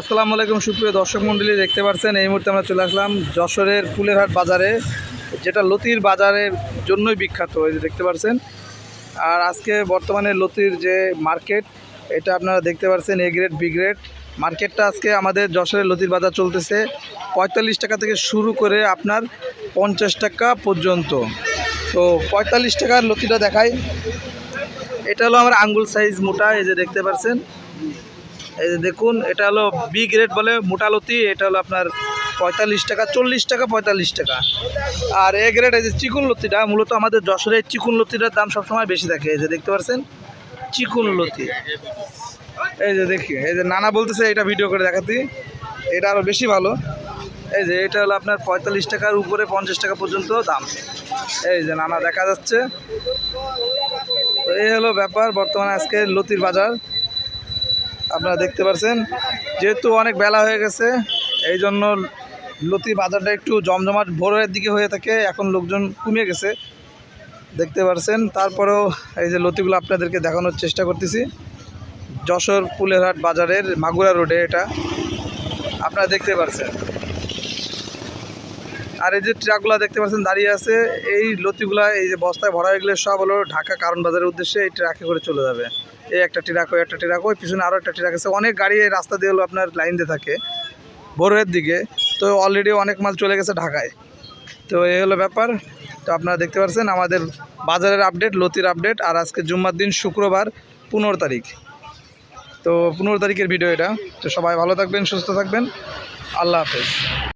আসসালামু আলাইকুম, সুপ্রিয় দর্শক মণ্ডলী দেখতে পাচ্ছেন, এই মুহূর্তে আমরা চলে আসলাম যশোরের ফুলেরহাট বাজারে, যেটা লতির বাজারের জন্যই বিখ্যাত, এই যে দেখতে পাচ্ছেন। আর আজকে বর্তমানে লতির যে মার্কেট, এটা আপনারা দেখতে পাচ্ছেন, এ গ্রেড, বি গ্রেড। মার্কেটটা আজকে আমাদের যশোরের লতির বাজার চলতেছে, পঁয়তাল্লিশ টাকা থেকে শুরু করে আপনার পঞ্চাশ টাকা পর্যন্ত। তো পঁয়তাল্লিশ টাকার লতিটা দেখায় এটা হলো আমার আঙ্গুল সাইজ মোটা, এই যে দেখতে পাচ্ছেন। এই যে দেখুন, এটা হলো বি গ্রেড বলে মোটালতি এটা হলো আপনার পঁয়তাল্লিশ টাকা, চল্লিশ টাকা, পঁয়তাল্লিশ টাকা। আর এ গ্রেড এই যে চিকুন লতিটা, মূলত আমাদের যশোরের চিকুন লতিটার দাম সবসময় বেশি থাকে। এই যে দেখতে পাচ্ছেন চিকুন লতি। এই যে দেখি, এই যে নানা বলতেছে এটা ভিডিও করে দেখাতে। এটা আরও বেশি ভালো। এই যে এটা হলো আপনার পঁয়তাল্লিশ টাকার উপরে পঞ্চাশ টাকা পর্যন্ত দাম। এই যে নানা দেখা যাচ্ছে। এই হলো ব্যাপার, বর্তমানে আজকে লতির বাজার। আপনারা দেখতে পাচ্ছেন যেহেতু অনেক বেলা হয়ে গেছে, এই জন্য লতি বাজারটা একটু জমজমাট ভোরের দিকে হয়ে থাকে, এখন লোকজন কমে গেছে। দেখতে পাচ্ছেন তারপরেও এই যে লতিগুলো আপনাদেরকে দেখানোর চেষ্টা করতেছি। যশোর পুলেরহাট বাজারের মাগুরা রোডে এটা। আপনারা দেখতে পাচ্ছেন আর এই যে ট্রাকগুলো দেখতে পাচ্ছেন, দাঁড়িয়ে আছে, এই লতিগুলা, এই যে বস্তায় ভরা হয়ে গেলে সব হলো ঢাকা কারণ বাজারের উদ্দেশ্যে এই ট্রাকে করে চলে যাবে। এই একটা ট্রাক, ওই একটা ট্রাক, ওই পিছনে আরও একটা ট্রাক আছে। অনেক গাড়ি এই রাস্তা দিয়ে হলো আপনার লাইন দিয়ে থাকে, ভোরের দিকে। তো অলরেডি অনেক মাল চলে গেছে ঢাকায়। তো এই হলো ব্যাপার। তো আপনারা দেখতে পাচ্ছেন আমাদের বাজারের আপডেট লতির আপডেট আর আজকে জুম্মার দিন শুক্রবার, পনেরো তারিখ। তো পনেরো তারিখের ভিডিও এটা। তো সবাই ভালো থাকবেন, সুস্থ থাকবেন। আল্লাহ হাফেজ।